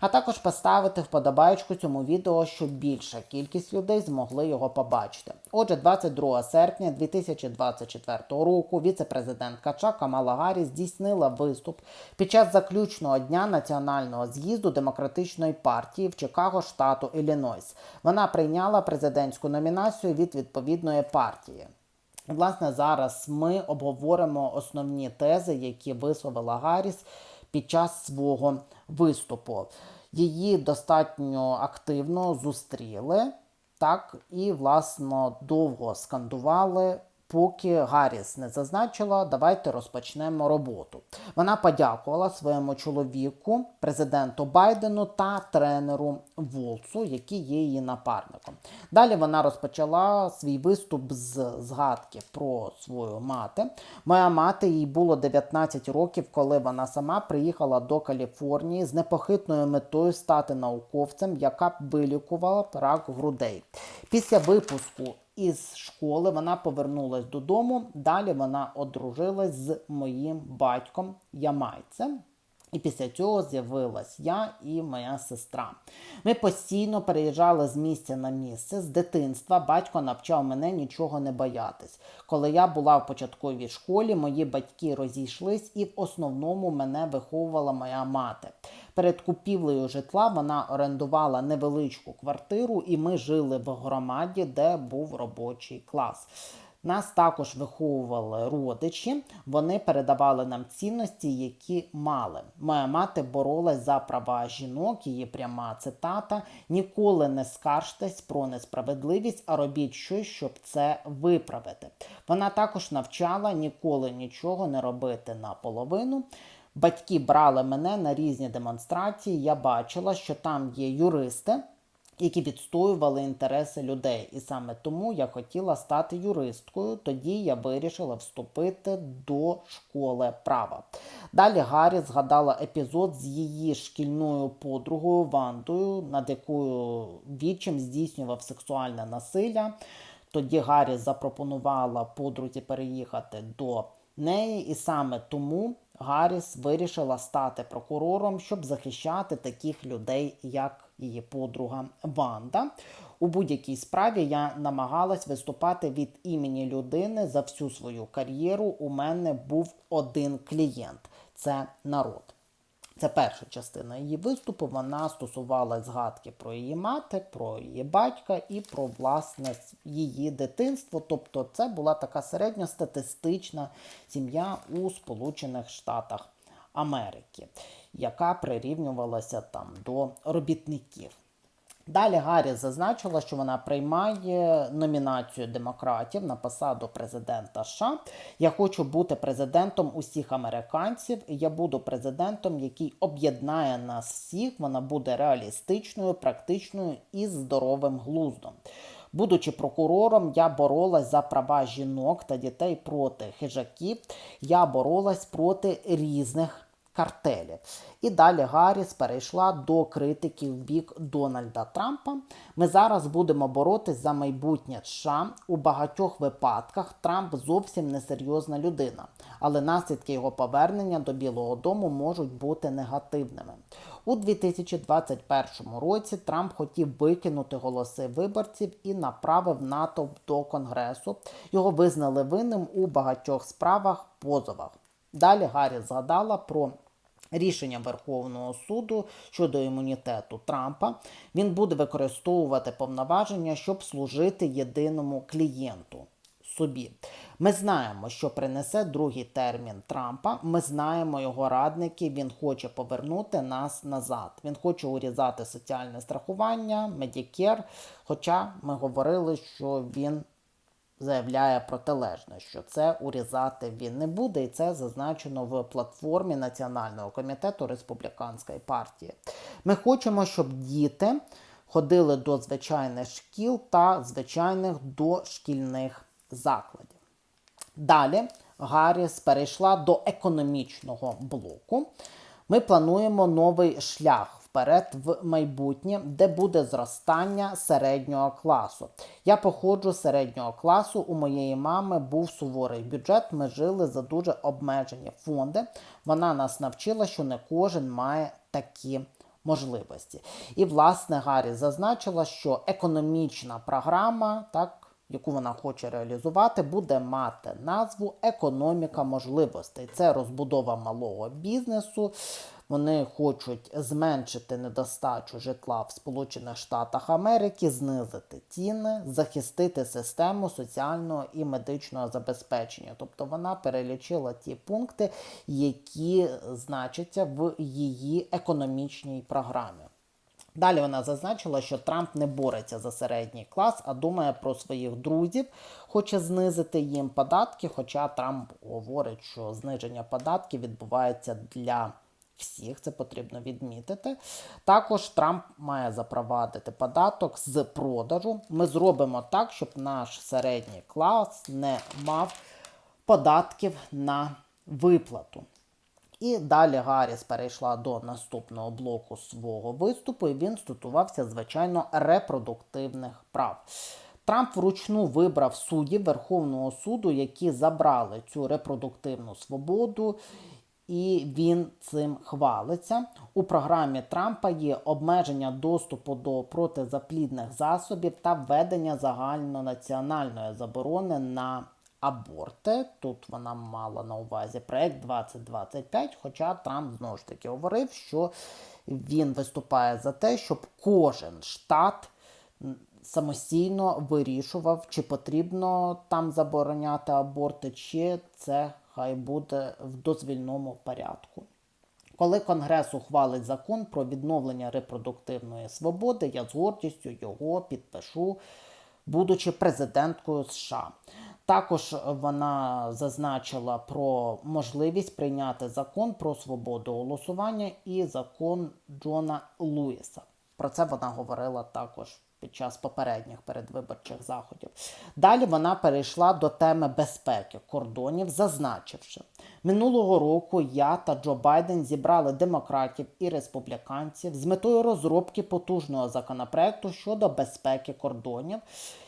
а також поставити вподобайку цьому відео, щоб більша кількість людей змогли його побачити. Отже, 22 серпня 2024 року віце-президент Кача Камала Гарріс здійснила виступ під час заключного дня національного з'їзду демократичної партії в Чикаго, штату Іллінойс. Вона прийняла президентську номінацію від відповідної партії. Власне, зараз ми обговоримо основні тези, які висловила Гарріс під час свого виступу. Її достатньо активно зустріли, так і власно довго скандували. Поки Гарріс не зазначила, давайте розпочнемо роботу. Вона подякувала своєму чоловіку, президенту Байдену та тренеру Волцу, який є її напарником. Далі вона розпочала свій виступ з згадки про свою мати. Моя мати їй було 19 років, коли вона сама приїхала до Каліфорнії з непохитною метою стати науковцем, яка б вилікувала рак грудей. Після випуску із школи вона повернулась додому. Далі вона одружилась з моїм батьком ямайцем. І після цього з'явилась я і моя сестра. Ми постійно переїжджали з місця на місце. З дитинства батько навчав мене нічого не боятись. Коли я була в початковій школі, мої батьки розійшлись, і в основному мене виховувала моя мати. Перед купівлею житла вона орендувала невеличку квартиру, і ми жили в громаді, де був робочий клас. Нас також виховували родичі, вони передавали нам цінності, які мали. Моя мати боролась за права жінок, її пряма цитата: ніколи не скаржтесь про несправедливість, а робіть щось, щоб це виправити. Вона також навчала ніколи нічого не робити наполовину. Батьки брали мене на різні демонстрації. Я бачила, що там є юристи які відстоювали інтереси людей. І саме тому я хотіла стати юристкою. Тоді я вирішила вступити до школи права. Далі Гаррі згадала епізод з її шкільною подругою Вандою, над якою вічим здійснював сексуальне насилля. Тоді Гаррі запропонувала подрузі переїхати до неї, і саме тому Гарріс вирішила стати прокурором, щоб захищати таких людей, як її подруга Ванда. У будь-якій справі я намагалась виступати від імені людини за всю свою кар'єру. У мене був один клієнт це народ. Це перша частина її виступу. Вона стосувалась згадки про її мати, про її батька і про власне її дитинство. Тобто, це була така середньостатистична сім'я у Сполучених Штатах Америки, яка прирівнювалася там до робітників. Далі Гаррі зазначила, що вона приймає номінацію демократів на посаду президента США. Я хочу бути президентом усіх американців. Я буду президентом, який об'єднає нас всіх. Вона буде реалістичною, практичною і здоровим глуздом. Будучи прокурором, я боролась за права жінок та дітей проти хижаків. Я боролась проти різних картелів. І далі Гарріс перейшла до критики в бік Дональда Трампа. Ми зараз будемо боротись за майбутнє США. У багатьох випадках Трамп зовсім несерйозна людина, але наслідки його повернення до Білого Дому можуть бути негативними. У 2021 році Трамп хотів викинути голоси виборців і направив натовп до Конгресу. Його визнали винним у багатьох справах позовах. Далі Гаррі згадала про рішення Верховного суду щодо імунітету Трампа. Він буде використовувати повноваження, щоб служити єдиному клієнту. Собі ми знаємо, що принесе другий термін Трампа. Ми знаємо його радники. Він хоче повернути нас назад. Він хоче урізати соціальне страхування, медікер. Хоча ми говорили, що він заявляє протилежне, що це урізати він не буде, і це зазначено в платформі Національного комітету республіканської партії. Ми хочемо, щоб діти ходили до звичайних шкіл та звичайних дошкільних закладів. Далі Гарріс перейшла до економічного блоку. Ми плануємо новий шлях вперед в майбутнє, де буде зростання середнього класу. Я походжу з середнього класу. У моєї мами був суворий бюджет. Ми жили за дуже обмежені фонди. Вона нас навчила, що не кожен має такі можливості. І, власне, Гаррі зазначила, що економічна програма, так, яку вона хоче реалізувати, буде мати назву Економіка можливостей. Це розбудова малого бізнесу. Вони хочуть зменшити недостачу житла в Сполучених Штатах Америки, знизити ціни, захистити систему соціального і медичного забезпечення. Тобто вона перелічила ті пункти, які значаться в її економічній програмі. Далі вона зазначила, що Трамп не бореться за середній клас, а думає про своїх друзів, хоче знизити їм податки. Хоча Трамп говорить, що зниження податків відбувається для всіх, це потрібно відмітити. Також Трамп має запровадити податок з продажу. Ми зробимо так, щоб наш середній клас не мав податків на виплату. І далі Гарріс перейшла до наступного блоку свого виступу, і він стосувався, звичайно, репродуктивних прав. Трамп вручну вибрав суддів Верховного суду, які забрали цю репродуктивну свободу, і він цим хвалиться. У програмі Трампа є обмеження доступу до протизаплідних засобів та введення загальнонаціональної заборони на аборти. Тут вона мала на увазі проект 2025, хоча Трамп знову ж таки говорив, що він виступає за те, щоб кожен штат самостійно вирішував, чи потрібно там забороняти аборти, чи це хай буде в дозвільному порядку. Коли Конгрес ухвалить закон про відновлення репродуктивної свободи, я з гордістю його підпишу, будучи президенткою США. Також вона зазначила про можливість прийняти закон про свободу голосування і закон Джона Луїса. Про це вона говорила також під час попередніх передвиборчих заходів. Далі вона перейшла до теми безпеки кордонів, зазначивши, минулого року я та Джо Байден зібрали демократів і республіканців з метою розробки потужного законопроекту щодо безпеки кордонів.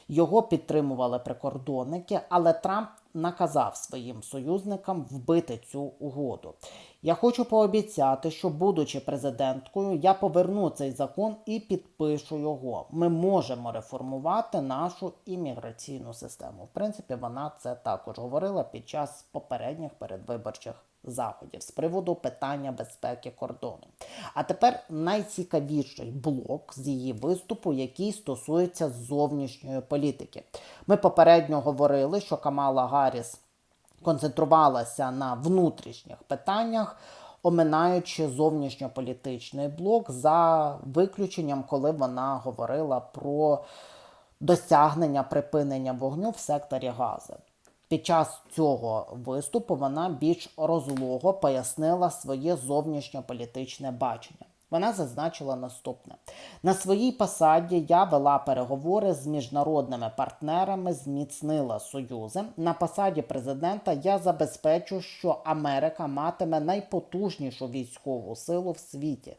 Його підтримували прикордонники, але Трамп наказав своїм союзникам вбити цю угоду. Я хочу пообіцяти, що, будучи президенткою, я поверну цей закон і підпишу його. Ми можемо реформувати нашу імміграційну систему. В принципі, вона це також говорила під час попередніх передвиборчих заходів з приводу питання безпеки кордону. А тепер найцікавіший блок з її виступу, який стосується зовнішньої політики. Ми попередньо говорили, що Камала Гарріс концентрувалася на внутрішніх питаннях. Оминаючи зовнішньополітичний блок за виключенням, коли вона говорила про досягнення припинення вогню в секторі Гази. Під час цього виступу вона більш розлого пояснила своє зовнішньополітичне бачення. Вона зазначила наступне: на своїй посаді я вела переговори з міжнародними партнерами, зміцнила союзи. На посаді президента я забезпечу, що Америка матиме найпотужнішу військову силу в світі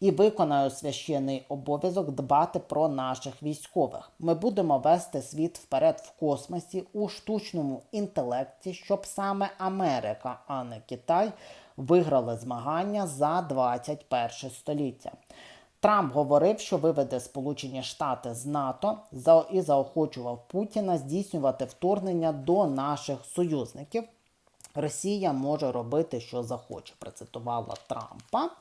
і виконаю священний обов'язок дбати про наших військових. Ми будемо вести світ вперед в космосі у штучному інтелекті, щоб саме Америка, а не Китай виграли змагання за 21 століття. Трамп говорив, що виведе Сполучені Штати з НАТО і заохочував Путіна здійснювати вторгнення до наших союзників. Росія може робити, що захоче, процитувала Трампа.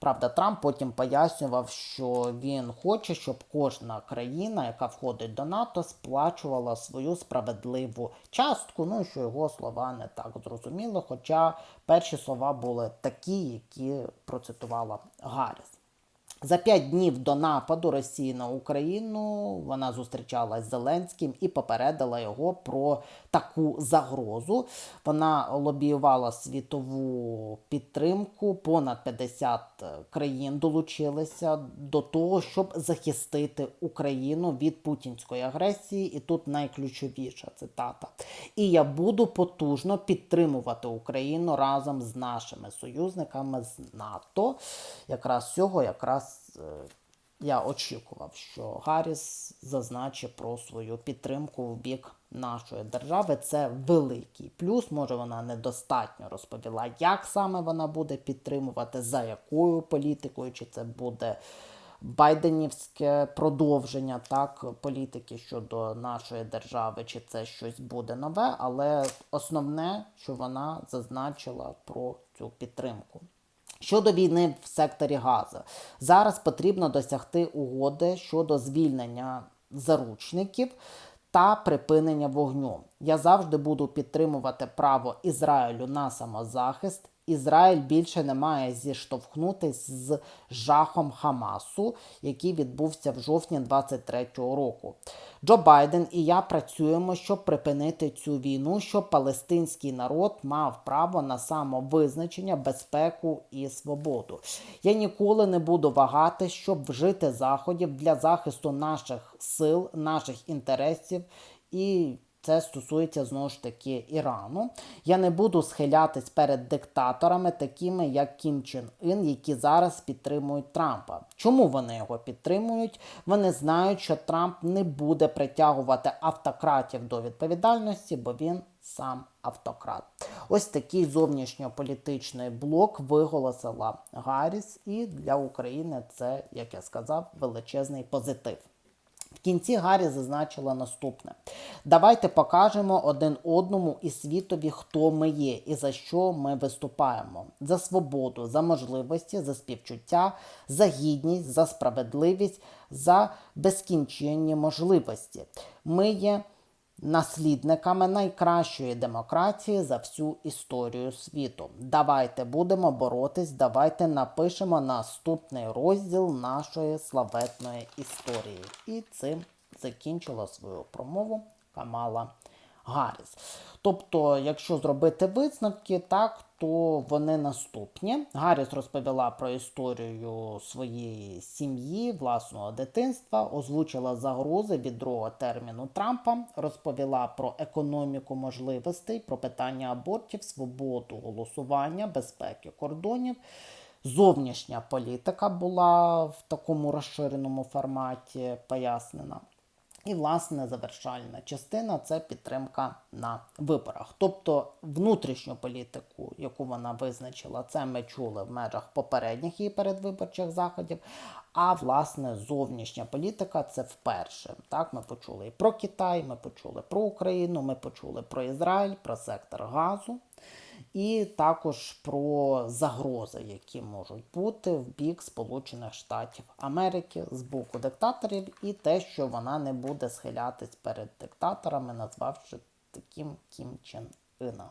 Правда, Трамп потім пояснював, що він хоче, щоб кожна країна, яка входить до НАТО, сплачувала свою справедливу частку. Ну що його слова не так зрозуміли. Хоча перші слова були такі, які процитувала Гарріс. За п'ять днів до нападу Росії на Україну вона зустрічалась з Зеленським і попередила його про таку загрозу. Вона лобіювала світову підтримку. Понад 50 країн долучилися до того, щоб захистити Україну від путінської агресії. І тут найключовіша цитата. І я буду потужно підтримувати Україну разом з нашими союзниками з НАТО. Якраз цього, якраз е, я очікував, що Гарріс зазначить про свою підтримку в бік нашої держави. Це великий плюс. Може, вона недостатньо розповіла, як саме вона буде підтримувати, за якою політикою, чи це буде. Байденівське продовження так політики щодо нашої держави, чи це щось буде нове, але основне, що вона зазначила про цю підтримку. Щодо війни в секторі Газу, зараз потрібно досягти угоди щодо звільнення заручників та припинення вогню. Я завжди буду підтримувати право Ізраїлю на самозахист. Ізраїль більше не має зіштовхнутись з жахом Хамасу, який відбувся в жовтні 23-го року. Джо Байден і я працюємо, щоб припинити цю війну, щоб палестинський народ мав право на самовизначення, безпеку і свободу. Я ніколи не буду вагати, щоб вжити заходів для захисту наших сил, наших інтересів і. Це стосується знову ж таки Ірану. Я не буду схилятись перед диктаторами, такими як Кім Чен Ін, які зараз підтримують Трампа. Чому вони його підтримують? Вони знають, що Трамп не буде притягувати автократів до відповідальності, бо він сам автократ. Ось такий зовнішньополітичний блок виголосила Гарріс, і для України це, як я сказав, величезний позитив. В кінці Гаррі зазначила наступне: давайте покажемо один одному і світові, хто ми є і за що ми виступаємо: за свободу, за можливості, за співчуття, за гідність, за справедливість, за безкінченні можливості. Ми є наслідниками найкращої демократії за всю історію світу. Давайте будемо боротись, давайте напишемо наступний розділ нашої славетної історії. І цим закінчила свою промову Камала Гарріс. Тобто, якщо зробити висновки, так, то вони наступні. Гарріс розповіла про історію своєї сім'ї, власного дитинства, озвучила загрози від другого терміну Трампа, розповіла про економіку можливостей, про питання абортів, свободу голосування, безпеки кордонів. Зовнішня політика була в такому розширеному форматі пояснена. І, власне, завершальна частина це підтримка на виборах. Тобто внутрішню політику, яку вона визначила, це ми чули в межах попередніх її передвиборчих заходів. А власне зовнішня політика це вперше. Так, ми почули і про Китай, ми почули про Україну, ми почули про Ізраїль, про сектор газу. І також про загрози, які можуть бути в бік Сполучених Штатів Америки з боку диктаторів, і те, що вона не буде схилятись перед диктаторами, назвавши таким Кім Чен Ина.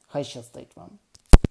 Хай щастить вам!